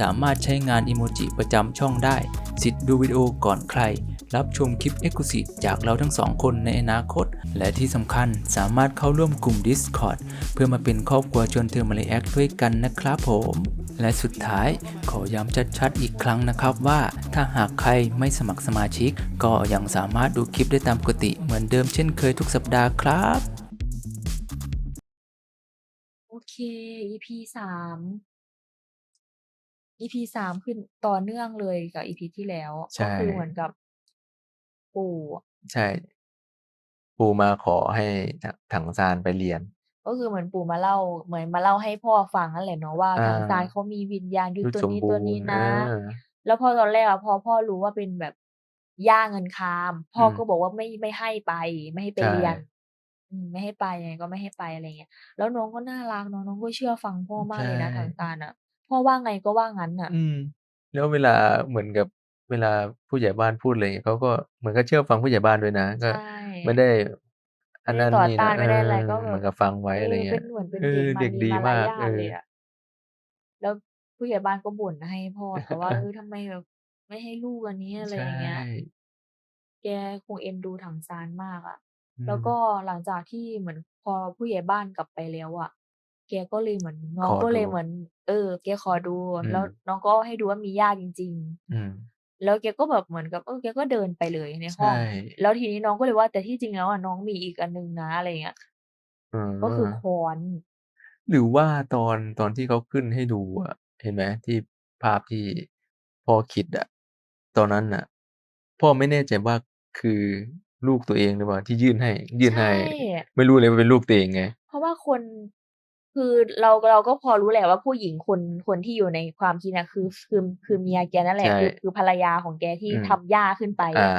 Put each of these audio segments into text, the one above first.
สามารถใช้งานอิโมจิประจำช่องได้ สิทธิ์ดูวิดีโอก่อนใคร รับชมคลิป e x c l u s i v e จากเราทั้งสองคนในอนาคต และที่สำคัญสามารถเข้าร่วมกลุ่ม Discord เพื่อมาเป็นครอบครัวชวนเธอมาเลแอคด้วยกันนะครับผม และสุดท้ายขอย้ำชัดๆอีกครั้งนะครับว่า ถ้าหากใครไม่สมัครสมาชิก ก็ยังสามารถดูคลิปได้ตามปกติเหมือนเดิมเช่นเคยทุกสัปดาห์ครับโอเค EP สาม EP สามคือต่อเนื่องเลยกับ EP ที่แล้ว ใช่ ก็คือเหมือนกับปู่ใช่ ปูมาขอให้ถถังซานไปเรียน ก็คือเหมือนปู่มาเล่า เหมือนมาเล่าให้พ่อฟังนั่นแหละเนาะว่าอ่า ทางซานเขามีวิญญาณอยู่ยุทธตัวสมนี้บูตัวรนี้ณ์นะ เออ แล้วพอตอนแรกอะพอพ่อรู้ว่าเป็นแบบย่าเงินคาม พ่ออมก็บอกว่าไม่ไม่ให้ไป ไม่ให้ไปใช่ เรียนอืมไม่ให้ไปยังไงก็ไม่ให้ไปอะไรเงี้ยแล้วน้องก็น่ารักเนาะน้องก็เชื่อฟังพ่อมากใช่เลยนะทางซานอะ พ่อว่าไงก็ว่างั้นน่ะ อืม แล้วเวลาเหมือนกับเวลาผู้ใหญ่บ้านพูดอะไรอย่างเงี้ยเขาก็เหมือนกับเชื่อฟังผู้ใหญ่บ้านด้วยนะก็ใช่ไม่ได้ อันไม่นั้นต่อนี่ต้านะนเอไม่ได้อะไรอก็แบเหมืบอนกับฟังไว้เออะไรอเงี้เป็ยนเหมือนเป็นเอเด็อกมาเด็กมีดีมารมาก ยาเอทอ เลยอะแล้วผู้ใหญ่บ้านก็บ่นให้พ่อแต่ว่าเออทำไมแบบไม่ให้ลูกอันนี้อะไรใช่ อย่างเงี้ย แกคงเอ็นดูถังซานมากอะอืแล้วม ก็หลังจากที่เหมือนพอผู้ใหญ่บ้านกลับไปแล้วอะ แกก็เลยเหมือน น้อขงอก็เลดูยเหมือน เออ แกขอดู อืแล้วม น้องก็ให้ดูว่ามีย่าจริง อืม ๆ แล้วแกก็แบบเหมือนกับ เออ แกก็เดินไปเลยในใชห้อง่แล้วทีนี้น้องก็เลยว่า แต่ที่จริงแล้วอะ น้องมีอีกอันหนึ่งนะ อะไรอย่างเงี้ยอืก็คือมค้อน หรือว่าตอน ตอนที่เขาขึ้นให้ดูอะ เห็นไหม ที่ ภาพที่พ่อคิดอะ ตอนนั้นน่ะ พ่อไม่แน่ใจว่า คือลูกตัวเองหรือเปล่าที่ยื่นให้ ยื่นใช่ให้ไม่รู้เลยว่าเป็นลูกตัวเองไง เพราะว่าคน คือเราเราก็พอรู้แหละว่าผู้หญิงคนคนที่อยู่ในความคิดน่ะคือคือคือเมียแกนั่นแหใชละ่คือคือภรรยาของแกที่อืม ทำย่าขึ้นไปอาอะ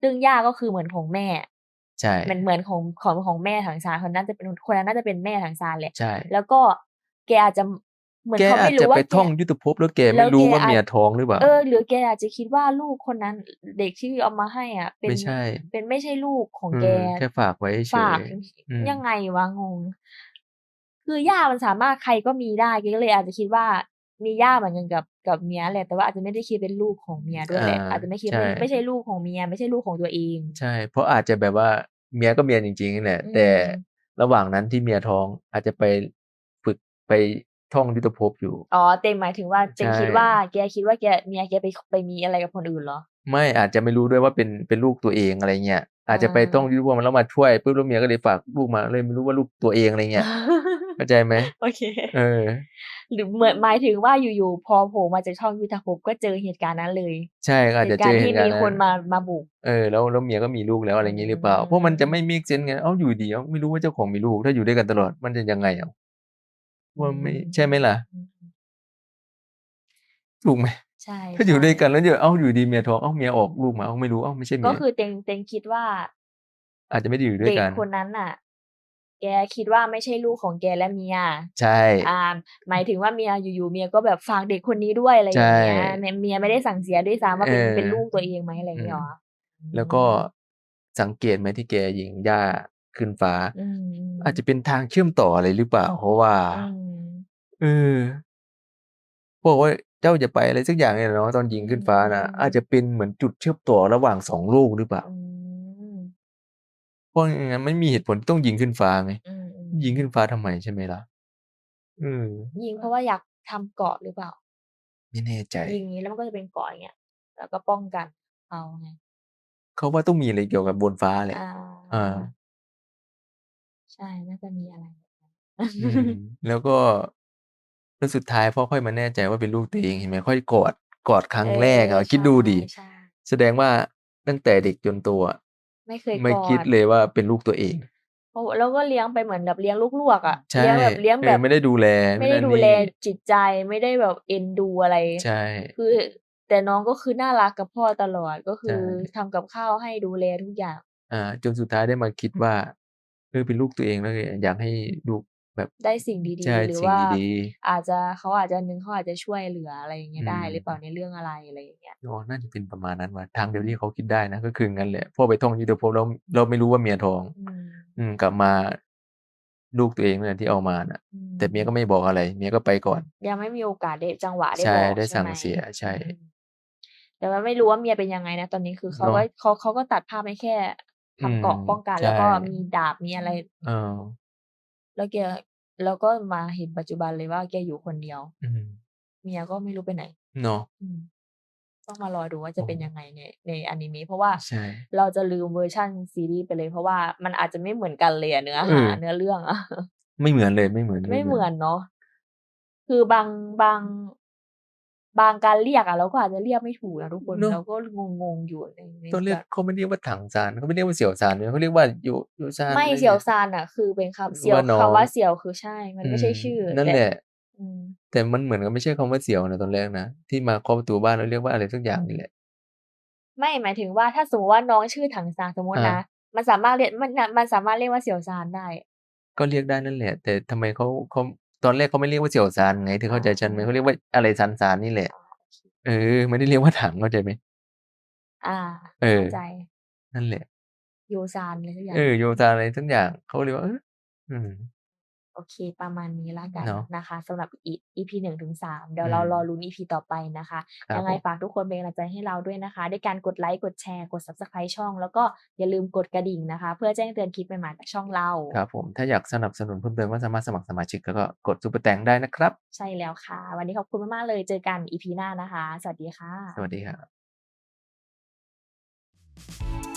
ซึ่งย่าก็คือเหมือนของแม่ใช่เหมือนเหมือนของของของแม่ถังซานคนนั้นจะเป็นคนนั้นน่าจะเป็นแม่ถังซานแหละ ใช่ แล้วก็แกอาจจะเหมือนแกเขาอาไม่จรู้จะว่าไปแก ท่องยุทธภพแล้วแกแล้ไม่วรู้แกว่าอาเมีจยท้องหรือเปล่า เออหรือแกอาจจะคิดว่าลูกคนนั้นเด็กที่เอามาให้อะเป็ไม่นใช่เป็นไม่ใช่ลูกของอืแกมแค่ฝากไว้เฉฝากย อืม ยังไงวะงง คือย่ามันสามารถใครก็มีได้แกก็เลยอาจจะคิดว่ามีย่าเหมือนกันกับกับเมียแหละแต่ว่าอาจจะไม่ได้คิดเป็นลูกของเมียด้วยอาแหละอาจจะไม่คิดใช่ไม่ไม่ใช่ลูกของเมียไม่ใช่ลูกของตัวเอง ใช่ เพราะอาจจะแบบว่าเมียก็เมียจริงๆนั่นแหละอืแต่มระหว่างนั้นที่เมียท้องอาจจะไปฝึกไปท่องยุทธภพอยู่ อ๋อ เต็งหมายถึงว่าเต็ใช่งคิดว่าแกคิดว่าแกเมียแกไปไปมีอะไรกับคนอื่นเหรอ?ไม่อาจจะไม่รู้ด้วยว่าเป็นเป็นลูกตัวเองอะไรเงี้ยอาจจะไปท่องอายุทธภพแล้วมาช่วยปุ๊บแล้วเมียก็เลยฝากลูกมาเลยไม่รู้ว่าลูกตัวเองอะไรเงี้ย เข้าใจไหม?โอเค เออ หรือเหมือนหมายถึงว่าอยู่ๆพอโผล่มาจากช่องยุทธภพก็เจอเหตุการณ์นั้นเลย ใช่ก็อาจเหจะตุเจการอณ์เหที่ตุการมีณ์นั้คนนมามาบุกเออแล้วแล้วเมียก็มีลูกแล้วอะไรงี้หรือเปล่าเพราะมันจะไม่อืมเมกเซนส์ไงอ้าวอยู่ดีๆอ้าวไม่รู้ว่าเจ้าของมีลูกถ้าอยู่ด้วยกันตลอดมันจะยังไงอะ?อืว่าไม่มใช่ไหมล่ะ?อืมถูกไหม?ใช่ถ้าอยู่ด้วยๆกันแล้วอยู่อ้าวอยู่ดีๆเมียท้องอ้าวเมียออกลูกมาอ้าวไม่รู้อ้าวไม่ใช่เมก็ียคือเต็งเต็งคิดว่า อาจจะไม่ได้อยู่ด้วเด็ยกกันคนนั้นน่ะ แกคิดว่าไม่ใช่ลูกของแกและเมีย ใช่อ่าหมายถึงว่าเมียอยู่ๆเมียก็แบบฝากเด็กคนนี้ด้วยอะไรอใช่ย่างเงี้ยเมียเมียไม่ได้สั่งเสียด้วยซ้ำว่าเอเป็นอเป็นลูกตัวเองไหมอะไรอย่าอืงงี้มเหรอ?อืแล้วก็มสังเกตไหมที่แกยิงหญ้าขึ้นฟ้าอืมอาจจะๆเป็นทางเชื่อมต่ออะไรหรือเปล่า?เพราะว่าอืมเออบอกว่าเจ้าจะไปอะไรสักอย่างเนี่ยเนาะตอนยิงอืขึ้นฟ้าน่ะอาจจะมเป็นเหมือนจุดเชื่อมต่อระหว่าง2โลกหรือเปล่า? อืมเพราะไม่งั้นไม่มีเหตุผลที่ต้องยิงขึ้นฟ้าไงอืมยิงขึ้นๆฟ้าทำไมใช่ไหมล่ะ?อืมยิงเพราะว่าอยากทำเกราะหรือเปล่า?ไม่แน่ใจ ยิงงี้แล้วมันก็จะเป็นเกราะอย่างเงี้ยแล้วก็ป้องกันเอาไงเขาว่าต้องมีอะไรเกี่ยวกับบนฟ้าแหละอาอาใช่น่าจะมีอะไรแบบนั้นอืมแล้วก็แล้วสุดท้ายพ่อค่อยมาแน่ใจว่าเป็นลูกตัวเองเห็นไหมค่อยกอดกอดครั้เองแรกออะๆคิดดูดิใช่แสดงว่าตั้งแต่เด็กจนโตอะ ไม่เคยไม่กอคิดดเลยว่าเป็นลูกตัวเองเพราะราะแล้วก็เลี้ยงไปเหมือนแบบเลี้ยงลูกลวกอะใช่เลี้ยงแบบเลี้ยงเอแบอบไม่ได้ดูแล ไม่ได้นั่นดูนี่แลจิตใจไม่ได้แบบเอ็นดูอะไรใช่คือแต่น้องก็คือน่ารักกับพ่อตลอดก็คือใช่ทำกับข้าวให้ดูแลทุกอย่าง อ่า จนสุดท้ายได้มาคิดว่าเออเป็นลูกตัวเองแล้วไงอยากให้ลูก แบบได้สิ่งดีใช่ๆหรือสิ่งว่าดีอาจจะเขาอาจจะนึงเขาอาจจะช่วยเหลืออะไรอย่างเงี้ยได้อืมหรือเปล่าในเรื่องอะไรอะไรอย่างเงี้ยๆอ๋อน่าจะเป็นประมาณนั้นว่ะทางเดียวที่เขาคิดได้นะก็คืองั้นแหละพ่อไปท่องยูทูบเราเราไม่รู้ว่าเมียท้องอืมอืมกลับมาลูกตัวเองเนี่ยที่เอามาน่ะอืมแต่เมียก็ไม่บอกอะไร เมียก็ไปก่อน ยังไม่มีโอกาสได้จังหวะได้ใช่บอกได้ใช่สั่งไหมเสียใช่อืมแต่ว่าไม่รู้ว่าเมียเป็นยังไงนะตอนนี้คือเขาเนาะก็เขาเขาก็ตัดภาพให้แค่ทำเกราะอืมป้องกันใช่แล้วก็มีดาบมีอะไรเออ แล้วแกแล้วก็มาเห็นปัจจุบันเลยว่าแกอยู่คนเดียว อืมเมียก็ไม่รู้ไปไหน เนาะอืมต้องมารอดูว่าจะเป็นโอ้ยังไงในในอนิเมะเพราะว่าใช่ เราจะลืมเวอร์ชันซีรีส์ไปเลยเพราะว่ามันอาจจะไม่เหมือนกันเลยอะเนื้อเอหาอเนื้อเรื่องอะ ไม่เหมือนเลยไม่เหมือนไม่เหมือนเนาะ คือบางบาง บางการเรียกอะเราก็อาจจะเรียกไม่ถูกนะทุกคนเนาะเราก็งงๆอยู่ในในต้องเรียกแบบเขาไม่เรียกว่าถังซานเขาไม่เรียกว่าเสี่ยวซานเนี่ยเขาเรียกว่าโยโยซานไม่อะไรเสี่ยวนี่ซานอะคือเป็นคำเสี่ยวว่าน้อง คำว่าเสี่ยวคือใช่ มันไม่ใช่อืมชื่อนั่นแต่แหละ อืมแต่มันเหมือนกับไม่ใช่คำว่าเสี่ยวนะตอนแรกนะที่มาเคาะประตูบ้านแล้วเรียกว่าอะไรสักอย่างนี่แหละ ไม่หมายถึงว่าถ้าสมมติว่าน้องชื่อถังซานสมมติอ่า นะมันสามารถเรียกมันมันสามารถเรียกว่าเสี่ยวซานได้ ก็เรียกได้นั่นแหละ แต่ทำไมเขาเขา ตอนแรกเขาไม่เรียกว่าเสี่ยวซานไงเธอเข้าใจฉันไหมเขาเรียกว่าอะไรซานซานนี่แหละ เออ ไม่ได้เรียกว่าถังเข้าใจไหมอ่าเออเข้าใจ นั่นแหละ โยซานอะไรสักอย่างเออโยซานอะไรสักอย่างเขาเรียกว่าเอออืม โอเค ประมาณนี้ละกันเนาะนะคะสำหรับ E- EP หนึ่งถึงสามเดี๋ยวอืมเรารอลุ้น EP ต่อไปนะคะ ครับยังไงผมฝากทุกคนเป็นกำลังใจให้เราด้วยนะคะ ด้วยการกดไลค์กดแชร์กด subscribe ช่อง แล้วก็อย่าลืมกดกระดิ่งนะคะ เพื่อแจ้งเตือนคลิปใหม่ๆจากช่องเราครับผมถ้าอยากสนับสนุนเพิ่มเติมก็สามารถสมัครสมาชิกแล้วก็กดซุปเปอร์แตงได้นะครับ ใช่แล้วค่ะ วันนี้ขอบคุณมากๆเลยเจอกัน EP หน้านะคะ สวัสดีค่ะ สวัสดีครับ